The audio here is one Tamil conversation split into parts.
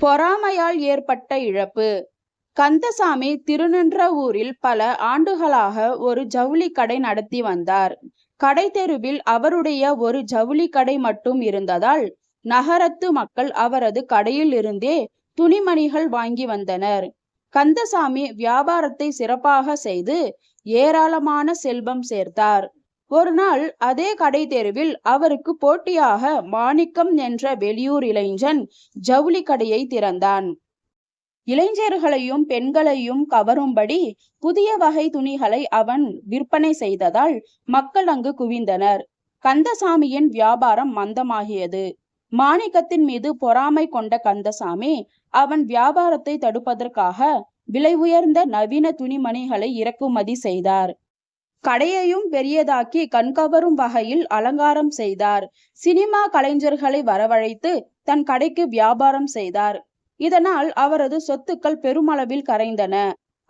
பொறாமையால் ஏற்பட்ட இழப்பு. கந்தசாமி திருநின்றவூரில் பல ஆண்டுகளாக ஒரு ஜவுளி கடை நடத்தி வந்தார். கடை தெருவில் அவருடைய ஒரு ஜவுளி கடை மட்டும் இருந்ததால் நகரத்து மக்கள் அவரது கடையில் இருந்தே துணிமணிகள் வாங்கி வந்தனர். கந்தசாமி வியாபாரத்தை சிறப்பாக செய்து ஏராளமான செல்வம் சேர்த்தார். ஒரு நாள் அதே கடை தெருவில் அவருக்கு போட்டியாக மாணிக்கம் என்ற வெளியூர் இளைஞன் ஜவுளி கடையை திறந்தான். இளைஞர்களையும் பெண்களையும் கவரும்படி புதிய வகை துணிகளை அவன் விற்பனை செய்ததால் மக்கள் அங்கு குவிந்தனர். கந்தசாமியின் வியாபாரம் மந்தமாகியது. மாணிக்கத்தின் மீது பொறாமை கொண்ட கந்தசாமி அவன் வியாபாரத்தை தடுப்பதற்காக விலை உயர்ந்த நவீன துணிமணிகளை இறக்குமதி செய்தார். கடையையும் பெரியதாக்கி கண்கவரும் வகையில் அலங்காரம் செய்தார். சினிமா கலைஞர்களை வரவழைத்து தன் கடைக்கு வியாபாரம் செய்தார். இதனால் அவரது சொத்துக்கள் பெருமளவில் கரைந்தன.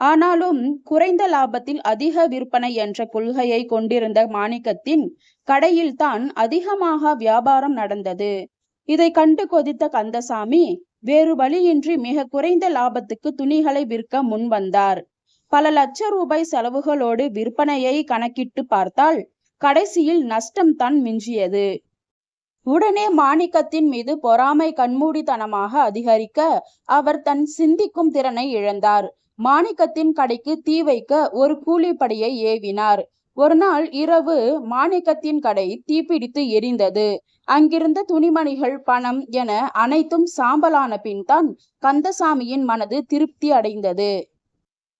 ஆனாலும் குறைந்த லாபத்தில் அதிக விற்பனை என்ற கொள்கையை கொண்டிருந்த மாணிக்கத்தின் கடையில் தான் அதிகமாக வியாபாரம் நடந்தது. இதை கண்டு கொதித்த கந்தசாமி வேறு வழியின்றி மிக குறைந்த லாபத்துக்கு துணிகளை விற்க முன் வந்தார் பல லட்ச ரூபாய் செலவுகளோடு விற்பனையை கணக்கிட்டு பார்த்தால் கடைசியில் நஷ்டம் தான் மிஞ்சியது. உடனே மாணிக்கத்தின் மீது பொறாமை கண்மூடித்தனமாக அதிகரிக்க அவர் தன் சிந்திக்கும் திறனை இழந்தார். மாணிக்கத்தின் கடைக்கு தீ வைக்க ஒரு கூலிப்படையை ஏவினார். ஒரு நாள் இரவு மாணிக்கத்தின் கடை தீப்பிடித்து எரிந்தது. அங்கிருந்த துணிமணிகள் பணம் என அனைத்தும் சாம்பலான பின்தான் கந்தசாமியின் மனது திருப்தி அடைந்தது.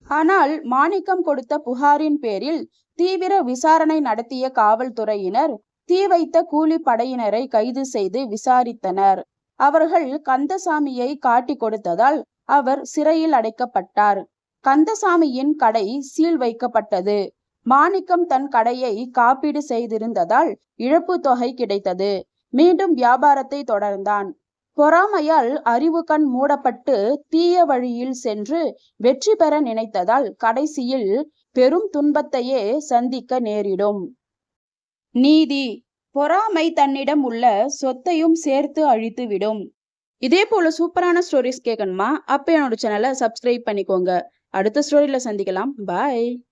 ஆனால் மாணிக்கம் கொடுத்த புகாரின் பேரில் தீவிர விசாரணை நடத்திய காவல்துறையினர் தீ வைத்த கூலி படையினரை கைது செய்து விசாரித்தனர். அவர்கள் கந்தசாமியை காட்டி கொடுத்ததால் அவர் சிறையில் அடைக்கப்பட்டார். கந்தசாமியின் கடை சீல் வைக்கப்பட்டது. மாணிக்கம் தன் கடையை காப்பீடு செய்திருந்ததால் இழப்பு தொகை கிடைத்தது. மீண்டும் வியாபாரத்தை தொடர்ந்தான். பொறாமையால் அறிவு கண் மூடப்பட்டு தீய வழியில் சென்று வெற்றி பெற நினைத்ததால் கடைசியில் பெரும் துன்பத்தையே சந்திக்க நேரிடும். நீதி. பொறாமை தன்னிடம் உள்ள சொத்தையும் சேர்த்து அழித்துவிடும் இதே போல சூப்பரான ஸ்டோரிஸ் கேட்கணுமா அப்ப என்னோட சேனலை சப்ஸ்கிரைப் பண்ணிக்கோங்க. அடுத்த ஸ்டோரியில சந்திக்கலாம். பாய்